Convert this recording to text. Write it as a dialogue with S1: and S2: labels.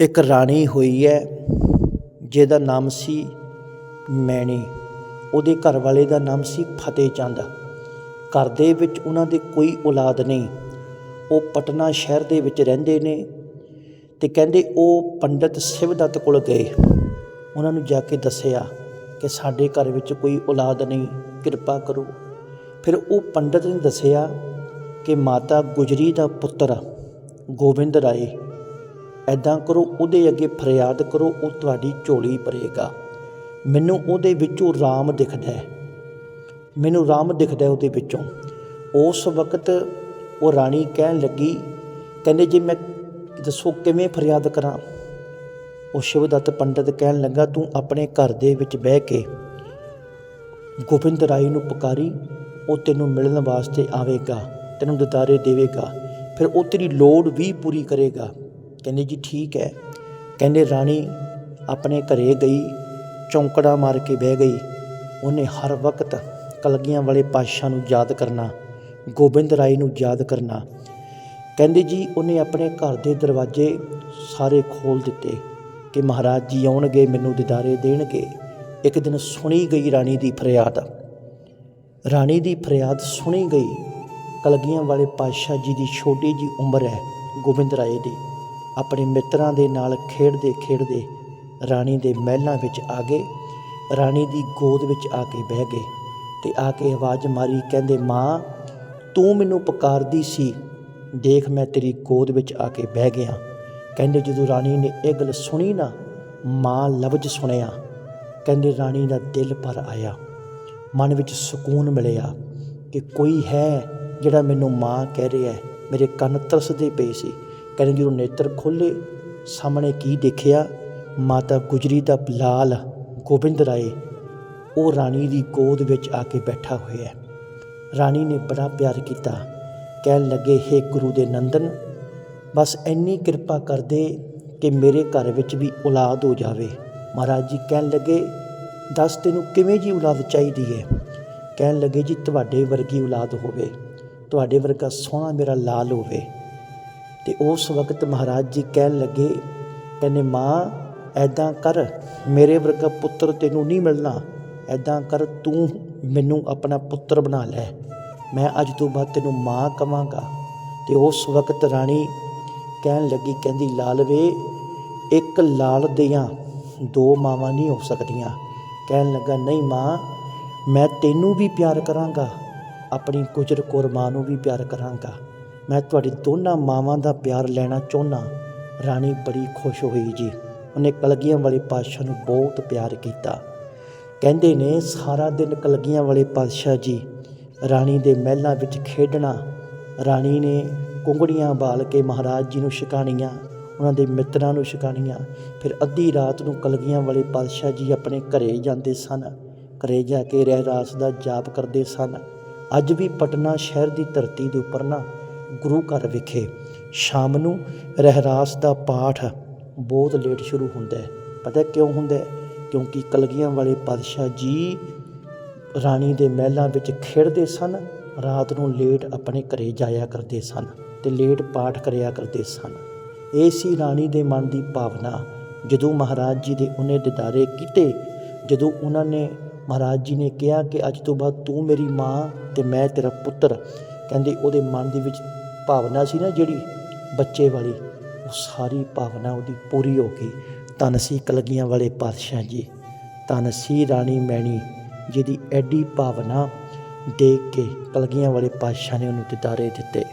S1: ਇੱਕ ਰਾਣੀ ਹੋਈ ਹੈ, ਜਿਹਦਾ ਨਾਮ ਸੀ ਮੈਣੀ। ਉਹਦੇ ਘਰ ਵਾਲੇ ਦਾ ਨਾਮ ਸੀ ਫਤਿਹ ਚੰਦ। ਘਰ ਦੇ ਵਿੱਚ ਉਹਨਾਂ ਦੇ ਕੋਈ ਔਲਾਦ ਨਹੀਂ। ਉਹ ਪਟਨਾ ਸ਼ਹਿਰ ਦੇ ਵਿੱਚ ਰਹਿੰਦੇ ਨੇ ਤੇ ਕਹਿੰਦੇ ਉਹ ਪੰਡਤ ਸਿਵਦੱਤ ਕੋਲ ਗਏ। ਉਹਨਾਂ ਨੂੰ ਜਾ ਕੇ ਦੱਸਿਆ ਕਿ ਸਾਡੇ ਘਰ ਵਿੱਚ ਕੋਈ ਔਲਾਦ ਨਹੀਂ, ਕਿਰਪਾ ਕਰੋ। ਫਿਰ ਉਹ ਪੰਡਤ ਨੇ ਦੱਸਿਆ ਕਿ ਮਾਤਾ ਗੁਜਰੀ ਦਾ ਪੁੱਤਰ ਗੋਬਿੰਦ ਰਾਏ ਐਦਾਂ ਕਰੋ, ਉਹਦੇ ਅੱਗੇ ਫਰਿਆਦ ਕਰੋ, ਉਹ ਤੁਹਾਡੀ ਝੋਲੀ ਭਰੇਗਾ। ਮੈਨੂੰ ਉਹਦੇ ਵਿੱਚੋਂ ਰਾਮ ਦਿਖਦਾ ਹੈ। ਮੈਨੂੰ ਰਾਮ ਦਿਖਦਾ ਉਹਦੇ ਵਿੱਚੋਂ। ਉਸ ਵਕਤ ਉਹ ਰਾਣੀ ਕਹਿਣ ਲੱਗੀ, ਕਹਿੰਦੇ ਜੇ ਮੈਂ ਦੱਸੋ ਕਿਵੇਂ ਫਰਿਆਦ ਕਰਾਂ? ਉਹ ਸ਼ਿਵਦੱਤ ਪੰਡਤ ਕਹਿਣ ਲੱਗਾ, ਤੂੰ ਆਪਣੇ ਘਰ ਦੇ ਵਿੱਚ ਬਹਿ ਕੇ ਗੋਬਿੰਦ ਰਾਏ ਨੂੰ ਪੁਕਾਰੀ, ਉਹ ਤੈਨੂੰ ਮਿਲਣ ਵਾਸਤੇ ਆਵੇਗਾ, ਤੈਨੂੰ ਦਿਦਾਰੇ ਦੇਵੇਗਾ। ਫਿਰ ਉਹ ਤੇਰੀ ਲੋੜ ਵੀ ਪੂਰੀ ਕਰੇਗਾ। ਕਹਿੰਦੇ ਜੀ ਠੀਕ ਹੈ। ਕਹਿੰਦੇ ਰਾਣੀ ਆਪਣੇ ਘਰੇ ਗਈ, ਚੌਂਕੜਾ ਮਾਰ ਕੇ ਬਹਿ ਗਈ। ਉਹਨੇ ਹਰ ਵਕਤ ਕਲਗੀਆਂ ਵਾਲੇ ਪਾਤਸ਼ਾਹ ਨੂੰ ਯਾਦ ਕਰਨਾ, ਗੋਬਿੰਦ ਰਾਏ ਨੂੰ ਯਾਦ ਕਰਨਾ। ਕਹਿੰਦੇ ਜੀ ਉਹਨੇ ਆਪਣੇ ਘਰ ਦੇ ਦਰਵਾਜ਼ੇ ਸਾਰੇ ਖੋਲ ਦਿੱਤੇ ਕਿ ਮਹਾਰਾਜ ਜੀ ਆਉਣਗੇ, ਮੈਨੂੰ ਦਿਦਾਰੇ ਦੇਣਗੇ। ਇੱਕ ਦਿਨ ਸੁਣੀ ਗਈ ਰਾਣੀ ਦੀ ਫਰਿਆਦ। ਰਾਣੀ ਦੀ ਫਰਿਆਦ ਸੁਣੀ ਗਈ। ਕਲਗੀਆਂ ਵਾਲੇ ਪਾਤਸ਼ਾਹ ਜੀ ਦੀ ਛੋਟੀ ਜੀ ਉਮਰ ਹੈ ਗੋਬਿੰਦ ਰਾਏ ਦੀ। ਆਪਣੇ ਮਿੱਤਰਾਂ ਦੇ ਨਾਲ ਖੇਡਦੇ ਖੇਡਦੇ ਰਾਣੀ ਦੇ ਮਹਿਲਾਂ ਵਿੱਚ ਆ ਗਏ। ਰਾਣੀ ਦੀ ਗੋਦ ਵਿੱਚ ਆ ਕੇ ਬਹਿ ਗਏ ਤੇ ਆ ਕੇ ਆਵਾਜ਼ ਮਾਰੀ, ਕਹਿੰਦੇ, ਮਾਂ, ਤੂੰ ਮੈਨੂੰ ਪੁਕਾਰਦੀ ਸੀ। ਦੇਖ, ਮੈਂ ਤੇਰੀ ਗੋਦ ਵਿੱਚ ਆ ਕੇ ਬਹਿ ਗਿਆ। ਕਹਿੰਦੇ, ਜਦੋਂ ਰਾਣੀ ਨੇ ਇਹ ਗੱਲ ਸੁਣੀ ਨਾ, ਮਾਂ ਲਫ਼ਜ਼ ਸੁਣਿਆ। ਕਹਿੰਦੇ, ਰਾਣੀ ਦਾ ਦਿਲ ਭਰ ਆਇਆ। ਮਨ ਵਿੱਚ ਸਕੂਨ ਮਿਲਿਆ ਕਿ ਕੋਈ ਹੈ ਜਿਹੜਾ ਮੈਨੂੰ ਮਾਂ ਕਹਿ ਰਿਹਾ ਹੈ। ਮੇਰੇ ਕੰਨ ਤਰਸਦੇ ਪਏ ਸੀ। ਕਹਿੰਦੇ ਜਦੋਂ ਨੇਤਰ ਖੋਲ੍ਹੇ, ਸਾਹਮਣੇ ਕੀ ਦੇਖਿਆ? ਮਾਤਾ ਗੁਜਰੀ ਦਾ ਲਾਲ ਗੋਬਿੰਦ ਰਾਏ। ਉਹ ਰਾਣੀ ਦੀ ਗੋਦ ਵਿੱਚ ਆ ਕੇ ਬੈਠਾ ਹੋਇਆ ਹੈ। ਰਾਣੀ ਨੇ ਬੜਾ ਪਿਆਰ ਕੀਤਾ। ਕਹਿਣ ਲੱਗੇ, ਹੇ ਗੁਰੂ ਦੇ ਨੰਦਨ, ਬਸ ਇੰਨੀ ਕਿਰਪਾ ਕਰ ਦੇ ਕਿ ਮੇਰੇ ਘਰ ਵਿੱਚ ਵੀ ਔਲਾਦ ਹੋ ਜਾਵੇ। ਮਹਾਰਾਜ ਜੀ ਕਹਿਣ ਲੱਗੇ, ਦੱਸ ਤੈਨੂੰ ਕਿਵੇਂ ਜੀ ਔਲਾਦ ਚਾਹੀਦੀ ਹੈ? ਕਹਿਣ ਲੱਗੇ, ਜੀ, ਤੁਹਾਡੇ ਵਰਗੀ ਔਲਾਦ ਹੋਵੇ। ਤੁਹਾਡੇ ਵਰਗਾ ਸੋਹਣਾ ਮੇਰਾ ਲਾਲ ਹੋਵੇ। ਤੇ ਉਸ ਵਕਤ ਮਹਾਰਾਜ ਜੀ ਕਹਿਣ ਲੱਗੇ, ਕਹਿੰਦੇ, ਮਾਂ ਐਦਾਂ ਕਰ, ਮੇਰੇ ਵਰਗਾ ਪੁੱਤਰ ਤੈਨੂੰ ਨਹੀਂ ਮਿਲਣਾ। ਐਦਾਂ ਕਰ, ਤੂੰ ਮੈਨੂੰ ਆਪਣਾ ਪੁੱਤਰ ਬਣਾ ਲੈ। ਮੈਂ ਅੱਜ ਤੋਂ ਬਾਅਦ ਤੈਨੂੰ ਮਾਂ ਕਵਾਂਗਾ। ਤੇ ਉਸ ਵਕਤ ਰਾਣੀ ਕਹਿਣ ਲੱਗੀ, ਕਹਿੰਦੀ, ਲਾਲਵੇ, ਇੱਕ ਲਾਲ ਦੀਆਂ ਦੋ ਮਾਵਾਂ ਨਹੀਂ ਹੋ ਸਕਦੀਆਂ। ਕਹਿਣ ਲੱਗਾ, ਨਹੀਂ ਮਾਂ, ਮੈਂ ਤੈਨੂੰ ਵੀ ਪਿਆਰ ਕਰਾਂਗਾ, ਆਪਣੀ ਗੁਜਰ ਕੌਰ ਮਾਂ ਨੂੰ ਵੀ ਪਿਆਰ ਕਰਾਂਗਾ। ਮੈਂ ਤੁਹਾਡੀ ਦੋਨਾਂ ਮਾਵਾਂ ਦਾ ਪਿਆਰ ਲੈਣਾ ਚਾਹੁੰਦਾ ਰਾਣੀ ਬੜੀ ਖੁਸ਼ ਹੋਈ ਜੀ। ਉਹਨੇ ਕਲਗੀਆਂ ਵਾਲੇ ਪਾਤਸ਼ਾਹ ਨੂੰ ਬਹੁਤ ਪਿਆਰ ਕੀਤਾ। ਕਹਿੰਦੇ ਨੇ, ਸਾਰਾ ਦਿਨ ਕਲਗੀਆਂ ਵਾਲੇ ਪਾਤਸ਼ਾਹ ਜੀ, ਰਾਣੀ ਦੇ ਮਹਿਲਾਂ ਵਿੱਚ ਖੇਡਣਾ। ਰਾਣੀ ਨੇ ਕੁੰਗੜੀਆਂ ਬਾਲ ਕੇ ਮਹਾਰਾਜ ਜੀ ਨੂੰ ਛਕਾਣੀਆਂ, ਉਹਨਾਂ ਦੇ ਮਿੱਤਰਾਂ ਨੂੰ ਛਕਾਣੀਆਂ। ਫਿਰ ਅੱਧੀ ਰਾਤ ਨੂੰ ਕਲਗੀਆਂ ਵਾਲੇ ਪਾਤਸ਼ਾਹ ਜੀ ਆਪਣੇ ਘਰੇ ਜਾਂਦੇ ਸਨ। ਘਰੇ ਜਾ ਕੇ ਰਹਿਰਾਸ ਦਾ ਜਾਪ ਕਰਦੇ ਸਨ। ਅੱਜ ਵੀ ਪਟਨਾ ਸ਼ਹਿਰ ਦੀ ਧਰਤੀ ਦੇ ਉੱਪਰ ਨਾ ਗੁਰੂ ਘਰ ਵਿਖੇ ਸ਼ਾਮ ਨੂੰ ਰਹਿਰਾਸ ਦਾ ਪਾਠ ਬਹੁਤ ਲੇਟ ਸ਼ੁਰੂ ਹੁੰਦਾ ਹੈ। ਪਤਾ ਕਿਉਂ ਹੁੰਦਾ ਹੈ? ਕਿਉਂਕਿ ਕਲਗੀਆਂ ਵਾਲੇ ਪਾਤਸ਼ਾਹ ਜੀ ਰਾਣੀ ਦੇ ਮਹਿਲਾਂ ਵਿੱਚ ਖੇਡਦੇ ਸਨ, ਰਾਤ ਨੂੰ ਲੇਟ ਆਪਣੇ ਘਰੇ ਜਾਇਆ ਕਰਦੇ ਸਨ ਤੇ ਲੇਟ ਪਾਠ ਕਰਿਆ ਕਰਦੇ ਸਨ। ਇਹ ਸੀ ਰਾਣੀ ਦੇ ਮਨ ਦੀ ਭਾਵਨਾ। ਜਦੋਂ ਮਹਾਰਾਜ ਜੀ ਦੇ ਉਹਨੇ ਦਿਦਾਰੇ ਕੀਤੇ, ਜਦੋਂ ਉਹਨਾਂ ਨੇ ਮਹਾਰਾਜ ਜੀ ਨੇ ਕਿਹਾ ਕਿ ਅੱਜ ਤੋਂ ਬਾਅਦ ਤੂੰ ਮੇਰੀ ਮਾਂ ਤੇ ਮੈਂ ਤੇਰਾ ਪੁੱਤਰ, ਕਹਿੰਦੇ ਉਹਦੇ ਮਨ ਦੇ ਵਿੱਚ ਭਾਵਨਾ ਸੀ ਨਾ ਜਿਹੜੀ ਬੱਚੇ ਵਾਲੀ, ਉਹ ਸਾਰੀ ਭਾਵਨਾ ਉਹਦੀ ਪੂਰੀ ਹੋ ਗਈ। ਧੰਨ ਕਲਗੀਆਂ ਵਾਲੇ ਪਾਤਸ਼ਾਹ ਜੀ ਧੰਨ ਰਾਣੀ ਮੈਣੀ ਜਿਹਦੀ ਐਡੀ ਭਾਵਨਾ ਦੇਖ ਕੇ ਕਲਗੀਆਂ ਵਾਲੇ ਪਾਤਸ਼ਾਹ ਨੇ ਉਹਨੂੰ ਦਿਦਾਰੇ ਦਿੱਤੇ।